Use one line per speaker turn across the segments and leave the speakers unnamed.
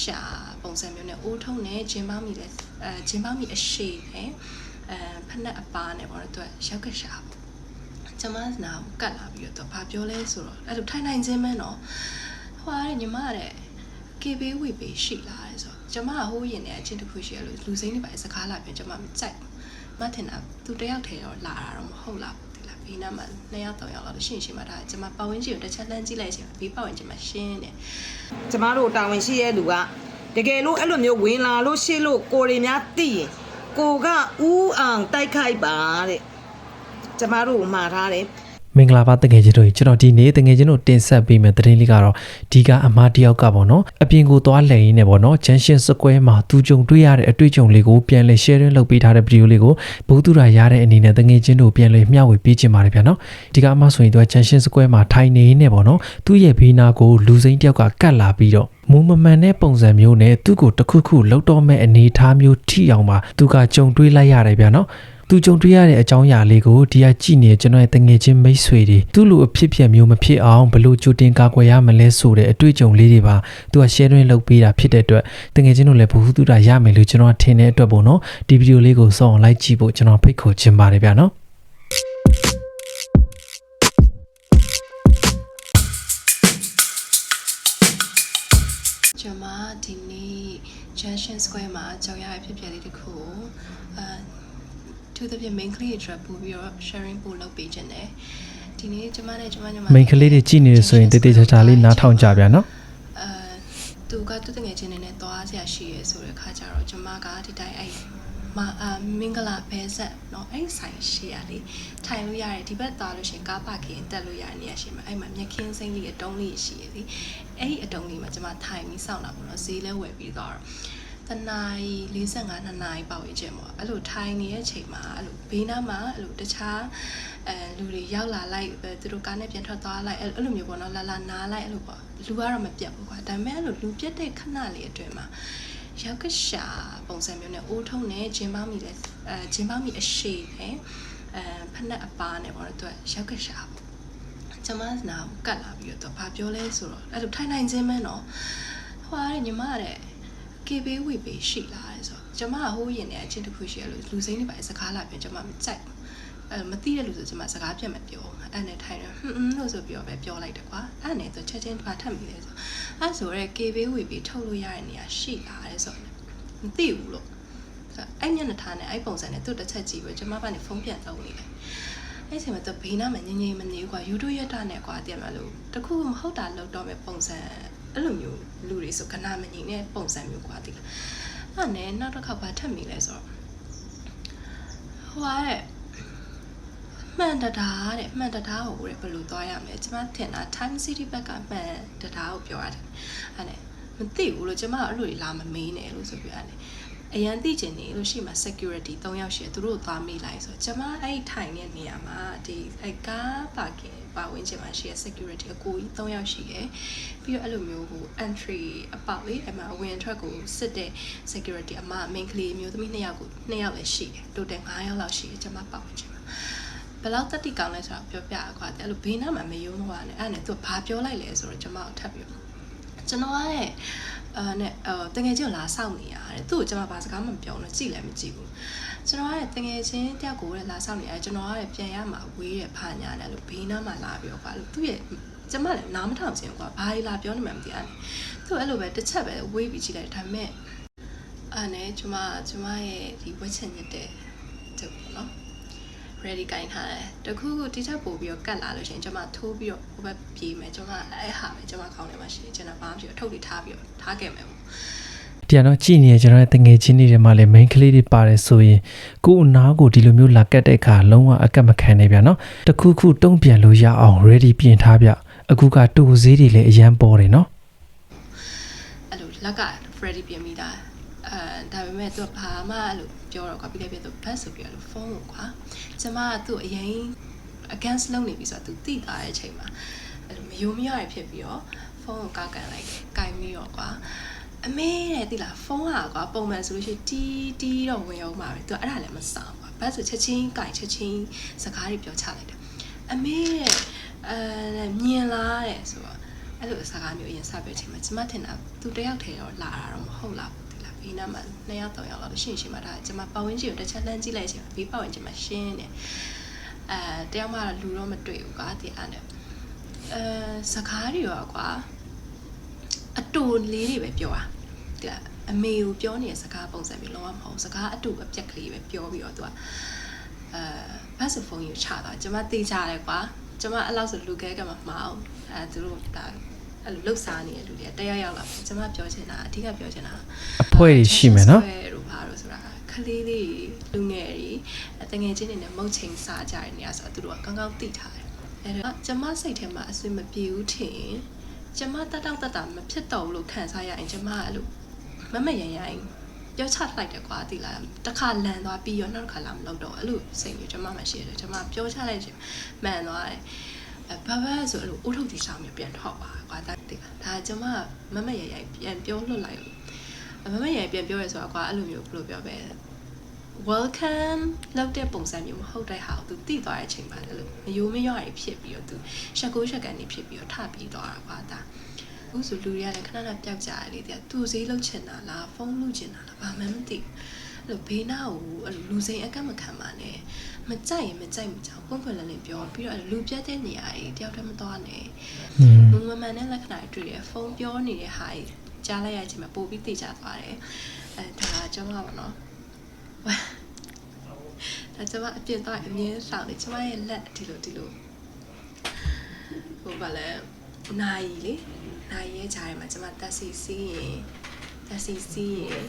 ရှာပုံစံမျိုးနဲ့အိုးထုံးနဲ့ဂျင်းပေါင်းမီလဲအဲဂျင်းပေါင်းမီအရှိနဲ့အဲဖက်နှက်အပါနဲ့ပေါ့နော်သူကရောက်ကရှာပေါ့ကျမနာကိုကတ်လာပြီးတော့သူဘာပြောလဲဆိုတော့အဲ့လိုထိုင်နိုင်ခြင်းမန်းတော့ဟွာတဲ့ညီမတဲ့ကေဘေးဝေပေးရှိလာတယ်ဆိုတော့ကျမကဟိုးရင်နဲ့အချင်းတစ်ခုရှိရလို့လူစိမ့်နေပါစကားလာပြန်ကျမမကြိုက်ဘူးမထင်တာသူတယောက်တည်းတော့လာတာတော့မဟုတ်လားဒီလား ဘေးနားမှာနှစ်ယောက်သုံးယောက်လောက်ရှင်းရှင်းမှာဒါကျမပတ်ဝန်းကျင်ကိုတစ်ချက်လှမ်းကြည့်လိုက်ချင်ဘေးပတ်ဝန်းကျင်မှာရှင်းတယ်
ကျမတို့တာဝန်ရှိတဲ့လူကတကယ်လို့အဲ့လိုမျိုးဝင်လာလို့ရှိလို့ကိုရီများသိရင်ကိုကဥအောင်တိုက်ခိုက်ပါတဲ့ကျမတို့မှားထားတယ်
မင်္ဂလာပါတငယ်ချင်းတို့ကျွန်တော်ဒီနေ့တငယ်ချင်းတို့တင်ဆက်ပေးမယ့်သတင်းလေးကတော့ဒီကအမားတယောက်ကပေါ့နော်အပြင်ကိုသွားလှည့်ရင်းနဲ့ပေါ့နော်ဂျန်ရှင်စကွဲမှာသူကြုံတွေ့ရတဲ့အတွေ့အကြုံလေးကိုပြန်လည် sharing လုပ်ပေးထားတဲ့ဗီဒီယိုလေးကိုဘုသူရာရတဲ့အနေနဲ့တငယ်ချင်းတို့ပြန်လည်မျှဝေပေးချင်ပါတယ်ဗျာနော်ဒီကအမားဆိုရင်သူကဂျန်ရှင်စကွဲမှာထိုင်နေရင်းနဲ့ပေါ့နော်သူ့ရဲ့ဘေးနာကိုလူစိမ်းတယောက်ကကတ်လာပြီးတော့မူမမှန်တဲ့ပုံစံမျိုးနဲ့သူ့ကိုတစ်ခုခုလောက်တော့မဲ့အနေအထားမျိုးထိအောင်ပါသူကကြုံတွေ့လိုက်ရတယ်ဗျာနော် သူကြုံတွေ့ရတဲ့အကြောင်းအရာလေးကိုဒီကကြည့်နေကျွန်တော်ရဲ့တငယ်ချင်းမိတ်ဆွေတွေသူ့လိုအဖြစ်အပျက်မျိုးမဖြစ်အောင်ဘလို့ကြိုတင်ကာကွယ်ရမလဲဆိုတဲ့အတွေ့အကြုံလေးတွေပါသူက sharing လုပ်ပေးတာဖြစ်တဲ့အတွက်တငယ်ချင်းတို့လည်းဘ ഹു တုတာရမယ်လို့ကျွန်တော်ထင်တဲ့အတွက်ပေါ့နော်ဒီဗီဒီယိုလေးကိုစောင့်အောင်လိုက်ကြည့်ဖို့ကျွန်တော်ဖိတ်ခေါ်ချင်ပါတယ်ဗျာနော်
ကျွန်မဒီနေ့ Junction Square မှာကြောက်ရတဲ့ဖြစ်ပျက်လေးတစ်ခုကိုအဲ သူသဖြင့် main ကလေးအတွက်ပို့ပြီးတော့ sharing ပို့လုပ်ပေးခြင်းတယ်ဒီနေ့ကျွန်မနဲ့ကျွန်မညီမ
မိန်ကလေးတွေကြည့်နေရဆိုရင်တေးသေးချာချာလေးနားထောင်ကြဗျာနော်
အဲသူကသူ့တငယ်ချင်းတွေနဲ့သွားစရာရှိရဲဆိုတဲ့ခါကျတော့ကျွန်မကဒီတိုင်းအဲ့မအာမင်္ဂလာဘဲဆက်เนาะအဲ့ဆိုင်ရှိရလေထိုင်လို့ရတယ်ဒီဘက်သွားလို့ရှရင်ကားပါကင်တက်လို့ရတဲ့နေရာရှိမှာအဲ့မှာမြက်ခင်းစိမ့်လေးအတုံးလေးရှိရလေအဲ့ဒီအတုံးလေးမှာကျွန်မထိုင်ပြီးစောင့်တာပေါ့နော်ဈေးလဲဝယ်ပြီးတော့ တနာရီ45နှစ်နာရီပေါ့ဝေးခြင်းပေါ့အဲ့လိုထိုင်နေတဲ့အချိန်မှာအဲ့လိုဘေးနားမှာအဲ့လိုတခြားအဲလူတွေရောက်လာလိုက်အဲသူတို့ကားနဲ့ပြန်ထွက်သွားလိုက်အဲ့အဲ့လိုမျိုးပေါ့နော်လာလာနားလိုက်အဲ့လိုပေါ့လူကတော့မပြတ်ဘူးကွာဒါပေမဲ့အဲ့လိုလူပြတ်တဲ့ခဏလေးအတွင်းမှာရောက်ကရှာပုံစံမျိုးနဲ့အိုးထုံးနဲ့ဂျင်းပေါင်းမီလဲအဲဂျင်းပေါင်းမီအရှိနဲ့အဲဖက်နှက်အပါနဲ့ပေါ့နော်သူကရောက်ကရှာပေါ့ကျမနာကိုကတ်လာပြီးတော့သူဘာပြောလဲဆိုတော့အဲ့လိုထိုင်နိုင်ခြင်းမန်းတော့ဟွာတဲ့ညီမတဲ့ ကေဘေးဝေပေးရှိလာတယ်ဆိုတော့ကျမကဟိုးရင်နဲ့အချင်းတစ်ခုရှိရလို့လူစိမ့်နေပါစကားလာပြန်ကျမမကြိုက်ဘူးအဲမသိတဲ့လူဆိုကျမစကားပြတ်မပြောအဲ့နဲ့ထိုင်တယ်ဟွန်းဟွန်းလို့ဆိုပြောပဲပြောလိုက်တယ်ကွာအဲ့နဲ့ဆိုချက်ချင်းဘာထပ်မိလဲဆိုအဲ့ဆိုရဲကေဘေးဝေပေးထုတ်လို့ရတဲ့နေရာရှိလာတယ်ဆိုတော့မသိဘူးလို့အဲ့မျက်နှာထားနဲ့အဲ့ပုံစံနဲ့သူ့တစ်ချက်ကြည့်ပဲကျမကနေဖုန်းပြန်သုံးနေတယ်အဲ့ချိန်မှာသူဘေးနားမှာငြိမ်ငြိမ်မနေဘူးကွာယူတို့ရတနဲ့ကွာတင်မလို့တခုမဟုတ်တာလောက်တော့မဲ့ပုံစံ အဲ့လိုမျိုးလူတွေဆိုကနာမငြိမ်တဲ့ပုံစံမျိုးကွာတိလားအဲ့နဲ့နောက်တစ်ခါဘာထပ်မိလဲဆိုတော့ဟိုကတဲ့မှန်တတားတဲ့မှန်တတားကိုတဲ့ဘယ်လိုသွားရမလဲကျမထင်တာ Time City ဘက်ကမှန်တတားကိုပြောရတယ်အဲ့နဲ့မသိဘူးလို့ကျမကအဲ့လိုတွေလာမမေးနဲ့လို့ဆိုပြီးအဲ့နဲ့ အရန်သိချင်နေလို့ရှိမှ security 3ယောက်ရှိတယ်သူတို့ကိုသွားမိလိုက်ဆိုတော့ကျမအဲ့ထိုင်တဲ့နေရာမှာဒီအဲ့ကားပါကင်ပါဝင်ချင်မှာရှိရ security အကိုကြီး3ယောက်ရှိတယ်ပြီးတော့အဲ့လိုမျိုးဟို entry အပေါက်လေးအဲ့မှာအဝင်ထွက်ကိုစစ်တဲ့ security အမ main ကလေးမျိုးသမီး2ယောက်ကို2ယောက်လည်းရှိတယ် total 9ယောက်လောက်ရှိတယ်ကျမပါဝင်ချင်မှာဘယ်လောက်တက်တိကောင်းလဲဆိုတာပြောပြရကွာတဲ့အဲ့လိုဘေးနားမှာမယုံတော့ရတယ်အဲ့နဲ့သူဘာပြောလိုက်လဲဆိုတော့ကျွန်မကိုထပ်ပြီးကျွန်တော်ကတဲ့ အာနဲ့အာတကယ်ချင်းလာစောင့်နေရတယ်သူ့ကိုကျွန်မဘာစကားမှမပြောဘူးကြည့်လည်းမကြည့်ဘူးကျွန်တော်ကတကယ်ချင်းတယောက်ကိုလည်းလာစောင့်နေရတယ်ကျွန်တော်ကလည်းပြန်ရမှာဝေးရဖာညာတယ်လို့ဘေးနားမှာလာပြီးတော့ကွာလို့သူ့ရဲ့ကျမလည်းနားမထောင်ချင်ကွာဘာကြီးလာပြောနေမှမသိအဲ့သူအဲ့လိုပဲတစ်ချက်ပဲဝေးပြီးကြည့်လိုက်ဒါပေမဲ့အဲ့နဲ့ကျွန်မကျွန်မရဲ့ဒီဝက်ချင်နေတဲ့သူပေါ့နော် ready ကင်ထားတယ်တခုခုတိကျပို့ပြီးတော့ကတ်လာလို့ရှိရင်ကျွန်မထိုးပြီးတော့ဟိုဘက်ပြေးမယ်ကျွန်မအဲ့ဟာပဲကျွန်မခေါင်းထဲမှာရှိတယ်ကျွန်တော်ဘာမှမဖြစ်ဘူးအထုတ်တွေထားပြီးတော့ထားခဲ့မယ်ပေါ့
ဒီကတော့ကြည့်နေရကျွန်တော်ရဲ့တငယ်ချင်းတွေထဲမှာလည်း main ကလေးတွေပါတယ်ဆိုရင်ကိုယ့်အနာကိုဒီလိုမျိုးလာကတ်တဲ့အခါလုံးဝအကက်မခံနေဗျာနော်တခုခုတုံ့ပြန်လို့ရအောင် ready ပြင်ထားဗျအခုကတူဈေးတွေလည်းအရန်ပေါ်တယ်နော်
အဲ့လိုလက်က ready ပြင်ပြီးသားအဲ ဒါပေမဲ့သူကဘာမှအဲ့လိုပြောတော့ကွာပြီးလည်းပြသူဘတ်ဆိုပြီးတော့ဖုန်းကိုကွာကျွန်မကသူ့အရင် against လုပ်နေပြီဆိုတော့သူတိတာတဲ့အချိန်မှာအဲ့လိုမယုံမရရဖြစ်ပြီးတော့ဖုန်းကိုကောက်ကန်လိုက်တယ်ကင်ပြီးတော့ကွာအမေတဲ့တိလားဖုန်းဟာကွာပုံမှန်ဆိုလို့ရှိရင်တီးတီးတော့ဝင်အောင်ပါပဲသူကအဲ့ဒါလည်းမဆောင်ကွာဘတ်ဆိုချက်ချင်းကင်ချက်ချင်းစကားတွေပြောချလိုက်တယ်အမေတဲ့အဲမြင်လားတဲ့ဆိုတော့အဲ့လိုစကားမျိုးအရင်စပြောချင်မှာကျမထင်တာသူတယောက်တည်းတော့လာတာတော့မဟုတ်လားဒီလား ဘေးနားမှာနှစ်ယောက်သုံးယောက်လောက်ရှင်းရှင်းမှာဒါကျမပတ်ဝန်းကျင်ကိုတစ်ချက်လှမ်းကြည့်လိုက်ချင်ဘေးပတ်ဝန်းကျင်မှာရှင်းနေအဲတယောက်မှလူတော့မတွေ့ဘူးကွာဒီအဲ့နဲ့အဲစကားတွေရောကွာအတူလေးတွေပဲပြောတာဒီလားအမေကိုပြောနေတဲ့စကားပုံစံမျိုးလုံးဝမဟုတ်စကားအတူအပြက်ကလေးပဲပြောပြီးတော့သူကအဲဘတ်စဖုန်းကြီးချတာကျမသိကြတယ်ကွာကျမအဲ့လောက်ဆိုလူခဲကမှမအောင်အဲသူတို့ဒါ အဲ့လိုလှုပ်ရှားနေတဲ့လူတွေကတယောက်ယောက်လာကျမပြောချင်တာအဓိကပြောချင်တာ
အဖွဲတွေရှိမယ်နော်
ဆွဲတို့ဘာလို့ဆိုတာခလေးလေးလူငယ်တွေတငယ်ချင်းတွေနဲ့မုတ်ချိန်စားကြတဲ့နေရာဆိုတော့သူတို့ကကောင်းကောင်းသိထားတယ်အဲ့တော့ကျမစိတ်ထဲမှာအဆွေမပြေဘူးထင်ကျမတတောက်တတမဖြစ်တော့ဘူးလို့ခံစားရရင်ကျမအဲ့လိုမမရရရင်ပြောချလိုက်တယ်ကွာတိလားတစ်ခါလန်သွားပြီးရောနောက်တစ်ခါလာမလုပ်တော့အဲ့လိုစိတ်မျိုးကျမမှရှိတယ်ကျမပြောချလိုက်ခြင်းမှန်သွားတယ်အဲ ဘာဘာဆိုအဲ့လိုအိုးထုတ်တီဆောင်မျိုးပြန်ထောက်ပါကွာဒါတိလားဒါကျမမမရရပြန်ပြောလွတ်လိုက်လို့အမမရပြန်ပြောရဲဆိုတော့ကွာအဲ့လိုမျိုးဘယ်လိုပြောပဲ welcome လောက်တဲ့ပုံစံမျိုးမဟုတ်တဲ့ဟာကို तू တိသွားတဲ့အချိန်မှာအဲ့လိုမယိုးမရွရဖြစ်ပြီးတော့ तू ရှက်ကိုရှက်ကန်နေဖြစ်ပြီးတော့ထပြီးသွားတာကွာဒါအခုဆိုလူတွေကလည်းခဏခဏပျောက်ကြရလေတဲ့သူဈေးလောက်ချင်တာလားဖုန်းလုပ်ချင်တာလားဘာမှမသိဘူးအဲ့ လိုဘေးနာကိုအဲ့လိုလူစိမ်းအကန့်မခံပါနဲ့မကြိုက်ရင်မကြိုက်မကြောက်ပွင့်ပွင့်လင်းလင်းပြောပြီးတော့အဲ့လိုလူပြတ်တဲ့နေရာကြီးတယောက်တည်းမသွားနဲ့
อืม
မမမှန်တဲ့လက္ခဏာတွေတွေ့တယ်ဖုန်းပြောနေတဲ့ဟာကြီးကြားလိုက်ရချင်းမှာပို့ပြီးသိကြသွားတယ်အဲဒါကျွန်မပါနော်ဒါကျွန်မအပြင်တော့အမြင်ဆောင်တယ်ကျွန်မရဲ့လက်ဒီလိုဒီလိုဟိုဘာလဲနိုင်လေနိုင်ရဲ့ဂျားထဲမှာကျွန်မတက်စီစီးရင်တက်စီစီးရင်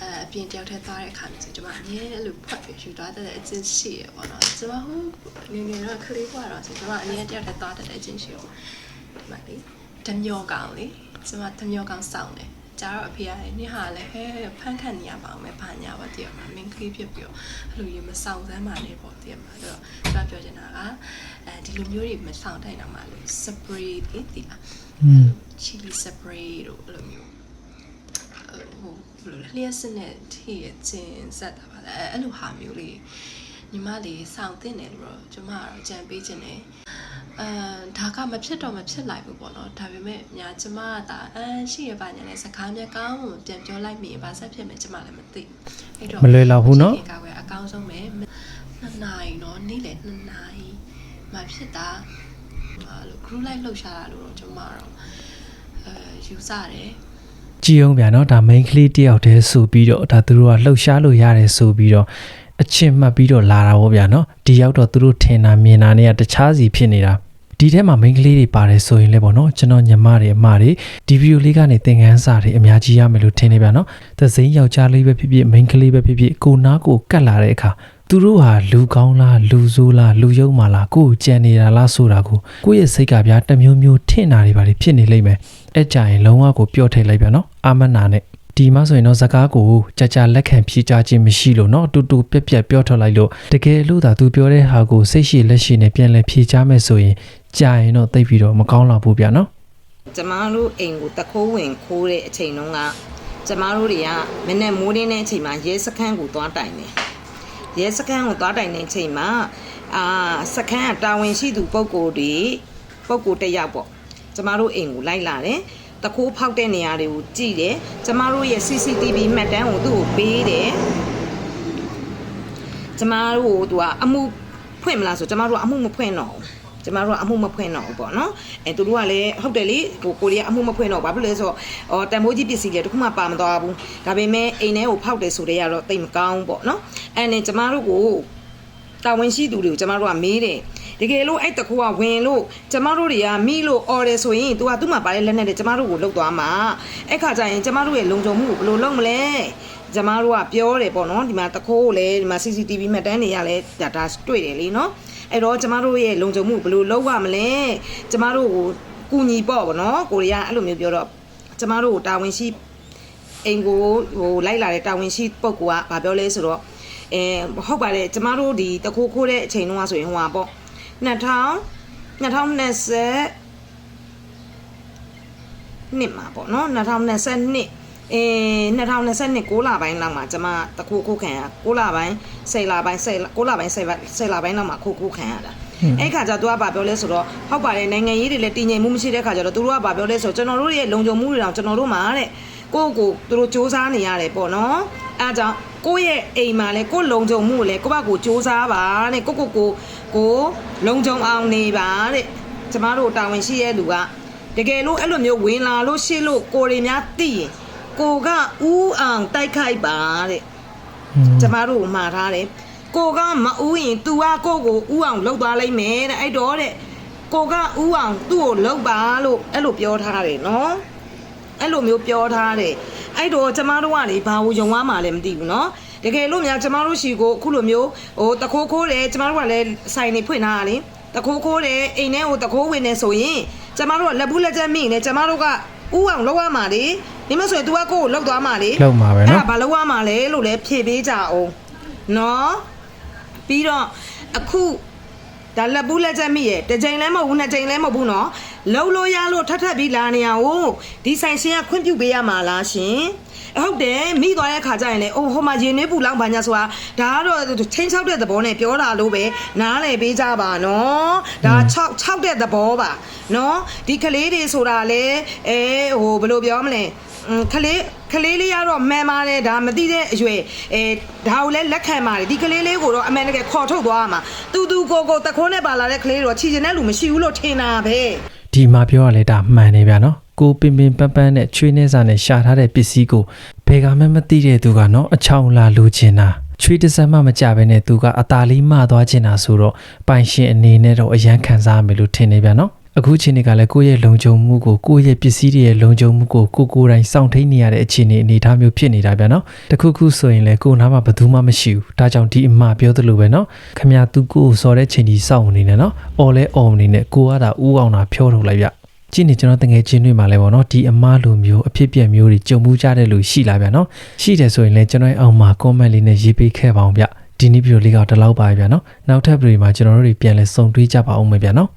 အဲအပြင်တယောက်ထက်သွားတဲ့အခါမျိုးဆိုကျွန်မအမြဲအဲ့လိုဖွက်ပြီးယူသွားတဲ့အချင်းရှိရပေါ့နော်ကျွန်မဟိုငယ်ငယ်တော့ခလေးဘွားတော့ဆိုကျွန်မအမြဲတယောက်ထက်သွားတဲ့အချင်းရှိရပေါ့ဒီမှာလေဓမျောကောင်လေကျမဓမျောကောင်စောင်းတယ်ကျတော့အဖေကလည်းနေ့ဟာလည်းဟဲဖန်ခတ်နေရပါအောင်ပဲဘာညာပါတည်ရမှာမင်းကလေးဖြစ်ပြီးတော့အဲ့လိုကြီးမဆောင်စမ်းပါနဲ့ပေါ့တည်ရမှာအဲ့တော့ကျမပြောချင်တာကအဲဒီလိုမျိုးတွေမဆောင်တိုင်းတော့မှလို့ spray လေတည်လား
อืม
chili spray တို့အဲ့လိုမျိုးအဲ့ ဟိုလျှက်စနဲ့ထိရချင်းဆက်တာပါလေအဲ့လိုဟာမျိုးလေးညီမလေးစောင့်တင်တယ်လို့တော့ကျွန်မကတော့ကြံပေးခြင်းတယ်အဲဒါကမဖြစ်တော့မဖြစ်လိုက်ဘူးပေါ့နော်ဒါပေမဲ့ညာကျမကဒါအမ်ရှိရပါညာလဲစကားမြကောင်းမှပြန်ပြောလိုက်မိဘာဆက်ဖြစ်မယ်ကျမလည်းမသိအဲ့တော့
မလွယ်လောက်ဘူးနော်
ကပဲအကောင်းဆုံးပဲနှစ်နိုင်နော်နေ့လေနှစ်နိုင်မဖြစ်တာအဲ့လို group လိုက်လှုပ်ရှားတာလို့တော့ကျမတော့အဲယူဆတယ်
ကြည်အောင်ဗျာနော်ဒါ main ကလေးတယောက်တည်းဆိုပြီးတော့ဒါသူတို့ကလှုပ်ရှားလို့ရတယ်ဆိုပြီးတော့အချင်းမှတ်ပြီးတော့လာတာဗောဗျာနော်ဒီရောက်တော့သူတို့ထင်တာမြင်တာနဲ့ကတခြားစီဖြစ်နေတာဒီထဲမှာ main ကလေးတွေပါတယ်ဆိုရင်လည်းပေါ့နော်ကျွန်တော်ညီမတွေအမတွေဒီဗီဒီယိုလေးကနေသင်ခန်းစာတွေအများကြီးရမယ်လို့ထင်နေဗျာနော်သစိမ်းယောက်ျားလေးပဲဖြစ်ဖြစ် main ကလေးပဲဖြစ်ဖြစ်ကိုနားကိုကတ်လာတဲ့အခါသူတို့ဟာလူကောင်းလားလူဆိုးလားလူယုံမာလားကိုယ်ကိုကြံနေတာလားဆိုတာကိုကိုယ့်ရဲ့စိတ်ကဗျာတစ်မျိုးမျိုးထင်တာတွေပါလေဖြစ်နေလိမ့်မယ် အဲ့ကြရင်လုံးဝကိုပြော့ထိတ်လိုက်ဗျာနော်အာမနာနဲ့ဒီမှာဆိုရင်တော့ဇကားကိုကြာကြာလက်ခံဖြေချခြင်းမရှိလို့เนาะတူတူပြက်ပြက်ပြောထွက်လိုက်လို့တကယ်လို့သာသူပြောတဲ့ဟာကိုစိတ်ရှိလက်ရှိနဲ့ပြန်လဲဖြေချမယ်ဆိုရင်ကြာရင်တော့သိပ်ပြီးတော့မကောင်းတော့ဘူးဗျာနော်
ကျမတို့အိမ်ကိုတခိုးဝင်ခိုးတဲ့အချိန်တုန်းကကျမတို့တွေကမနေ့မိုးရင်းတဲ့အချိန်မှာရဲစခန်းကိုသွားတိုင်တယ်ရဲစခန်းကိုသွားတိုင်တဲ့အချိန်မှာအာစခန်းကတာဝန်ရှိသူပုံကိုယ်တွေပုံကိုယ်တစ်ယောက်ပေါ့ ကျမတို့အိမ်ကိုလိုက်လာတယ်တခိုးဖောက်တဲ့နေရာတွေကိုကြည့်တယ်ကျမတို့ရဲ့ CCTV မှတ်တမ်းကိုသူ့ကိုပေးတယ်ကျမတို့ကသူကအမှုဖွင့်မလားဆိုကျမတို့ကအမှုမဖွင့်တော့ဘူးကျမတို့ကအမှုမဖွင့်တော့ဘူးပေါ့နော်အဲသူတို့ကလည်းဟုတ်တယ်လေဟိုကိုရီးယားအမှုမဖွင့်တော့ဘာဖြစ်လဲဆိုတော့အော်တန်ဖိုးကြီးပစ္စည်းတွေတခုမှပါမသွားဘူးဒါပေမဲ့အိမ်ထဲကိုဖောက်တယ်ဆိုတဲ့ကတော့တိတ်မကောင်းဘူးပေါ့နော်အဲနဲ့ကျမတို့ကိုတာဝန်ရှိသူတွေကိုကျမတို့ကမေးတယ် တကယ်လို့အဲ့တကူကဝင်လို့ကျမတို့တွေကမိလို့អော်တယ်ဆိုရင် तू ကသူ့မှာပါတဲ့လက်နဲ့တည်းကျမတို့ကိုလှုပ်သွားမှာအဲ့ခါကျရင်ကျမတို့ရဲ့လုံခြုံမှုကိုဘယ်လိုလုပ်မလဲကျမတို့ကပြောတယ်ပေါ့နော်ဒီမှာတခိုးကိုလည်းဒီမှာ CCTV မှတ်တမ်းတွေရလဲဒါဒါတွေ့တယ်လीနော်အဲ့တော့ကျမတို့ရဲ့လုံခြုံမှုကိုဘယ်လိုလုပ်ရမလဲကျမတို့ကိုကူညီပေါ့ဗောနော်ကိုရီးယားအဲ့လိုမျိုးပြောတော့ကျမတို့ကိုတာဝန်ရှိအိမ်ကိုဟိုလိုက်လာတဲ့တာဝန်ရှိပုဂ္ဂိုလ်ကဗာပြောလဲဆိုတော့အဲဟုတ်ပါတယ်ကျမတို့ဒီတခိုးခိုးတဲ့အချိန်တုန်းကဆိုရင်ဟိုဟာပေါ့ 2000 2020နှစ်မှာပေါ့နော်2022အဲ2022 6လပိုင်းလောက်မှာကျမတခိုးခိုးခံရ6လပိုင်း10လပိုင်း10 6လပိုင်း10 10လပိုင်းလောက်မှာခိုးခိုးခံရတာအဲ့ခါကျတော့ तू ကဘာပြောလဲဆိုတော့ဟုတ်ပါတယ်နိုင်ငံရေးတွေလည်းတည်ငြိမ်မှုမရှိတဲ့ခါကျတော့သူတို့ကဘာပြောလဲဆိုတော့ကျွန်တော်တို့ရဲ့လုံခြုံမှုတွေတောင်ကျွန်တော်တို့မှာတဲ့ကိုယ့်ကိုယ်သူတို့စူးစမ်းနေရတယ်ပေါ့နော်အားကြောင့် ကိုယ့်ရဲ့အိမ်မှာလဲကိုယ့်လုံခြုံမှုကိုလဲကိုယ့်ဘက်ကိုစူးစမ်းပါတဲ့ကိုယ့်ကိုယ်ကိုကိုလုံခြုံအောင်နေပါတဲ့ကျမတို့တာဝန်ရှိရဲ့လူကတကယ်လို့အဲ့လိုမျိုးဝင်လာလို့ရှိလို့ကိုယ်တွေများသိရင်ကိုကဥအောင်တိုက်ခိုက်ပါတဲ့ကျမတို့မှားထားတယ်ကိုကမဥရင် तू ကကိုကိုဥအောင်လှုပ်သွားလိုက်မယ်တဲ့အဲ့တော့တဲ့ကိုကဥအောင်သူ့ကိုလှုပ်ပါလို့အဲ့လိုပြောထားတယ်နော် အဲ့လိုမျိုးပြောထားတယ်အဲ့တော့ကျမတို့ကလေဘာလို့ယုံသွားမှလည်းမသိဘူးနော်တကယ်လို့များကျမတို့ရှိကိုအခုလိုမျိုးဟိုတခိုးခိုးတယ်ကျမတို့ကလည်းဆိုင်နေဖွင့်ထားတာလေတခိုးခိုးတယ်အိမ်ထဲကိုတခိုးဝင်နေဆိုရင်ကျမတို့ကလက်ဘူးလက်ချက်မိနေကျမတို့ကဥအောင်လှုပ်ရမှာလေဒီမဆိုရင် तू ကကိုကိုလှုပ်သွားမှာလေ
လောက်မှာပဲ
အဲ့
နော်
ဒါဘာလို့ရမှာလဲလို့လဲဖြေပေးကြအောင်နော်ပြီးတော့အခု ဒါလက်ဘူးလက်ချက်မိရဲ့တစ်ချိန်လည်းမဟုတ်ဘူးနှစ်ချိန်လည်းမဟုတ်ဘူးနော်လှုပ်လို့ရလို့ထပ်ထပ်ပြီးလာနေရအောင်ဒီဆိုင်ရှင်ကခွင့်ပြုပေးရမှာလားရှင်ဟုတ်တယ်မိသွားတဲ့ခါကျရင်လေအိုးဟိုမှာရင်နှွေးပူလောက်ဘာညာဆိုတာဒါကတော့ချင်းချောက်တဲ့သဘောနဲ့ပြောတာလို့ပဲနားလည်ပေးကြပါနော်ဒါ6 6တဲ့သဘောပါနော်ဒီကလေးတွေဆိုတာလေအဲဟိုဘယ်လိုပြောမလဲอืมခလေး ခလေးလေးကတော့မှန်ပါတယ်ဒါမသိတဲ့အရွယ်အဲဒါကိုလည်းလက်ခံပါတယ်ဒီကလေးလေးကိုတော့အမှန်တကယ်ခေါ်ထုတ်သွားရမှာတူတူကိုကိုတခိုးနဲ့ပါလာတဲ့ကလေးတော့ခြေကျင်တဲ့လူမရှိဘူးလို့ထင်တာပဲ
ဒီမှာပြောရလဲဒါမှန်နေဗျာနော်ကိုပင်ပင်ပန်းပန်းနဲ့ချွေးနေစာနဲ့ရှာထားတဲ့ပစ္စည်းကိုဘယ်ကမှမသိတဲ့သူကနော်အချောင်လာလူချင်တာချွေးတစ်စက်မှမကြဘဲနဲ့သူကအตาလေးမသွားချင်တာဆိုတော့ပိုင်ရှင်အနေနဲ့တော့အရန်ခံစားရမယ်လို့ထင်နေဗျာနော် အခုချိန်တွေကလည်းကိုယ့်ရဲ့လုံခြုံမှုကိုကိုယ့်ရဲ့ပစ္စည်းတွေရဲ့လုံခြုံမှုကိုကိုကိုယ်တိုင်စောင့်ထိန်နေရတဲ့အခြေအနေအနေအထားမျိုးဖြစ်နေတာဗျာနော်တခုခုဆိုရင်လည်းကိုယ်နားမှာဘယ်သူမှမရှိဘူးဒါကြောင့်ဒီအမှားပြောသလိုပဲနော်ခမရသူကိုယ်ကိုစော်တဲ့ချိန်ကြီးစောင့်နေနေနော်အော်လဲအော်နေနေကိုကတာဥအောင်တာဖြောထုတ်လိုက်ဗျကြည့်နေကျွန်တော်တငယ်ချင်းတွေမှာလဲပေါ့နော်ဒီအမားလိုမျိုးအဖြစ်အပျက်မျိုးတွေကြုံမှုကြတဲ့လူရှိလာဗျာနော်ရှိတယ်ဆိုရင်လည်းကျွန်တော်ရဲ့အောက်မှာ comment လေးနဲ့ရေးပေးခဲ့ပါအောင်ဗျဒီနေ့ဗီဒီယိုလေးကတော့ဒီလောက်ပါပဲဗျာနော်နောက်ထပ်ဗီဒီယိုမှာကျွန်တော်တို့တွေပြန်လဲစုံတွေ့ကြပါအောင်မယ်ဗျာနော်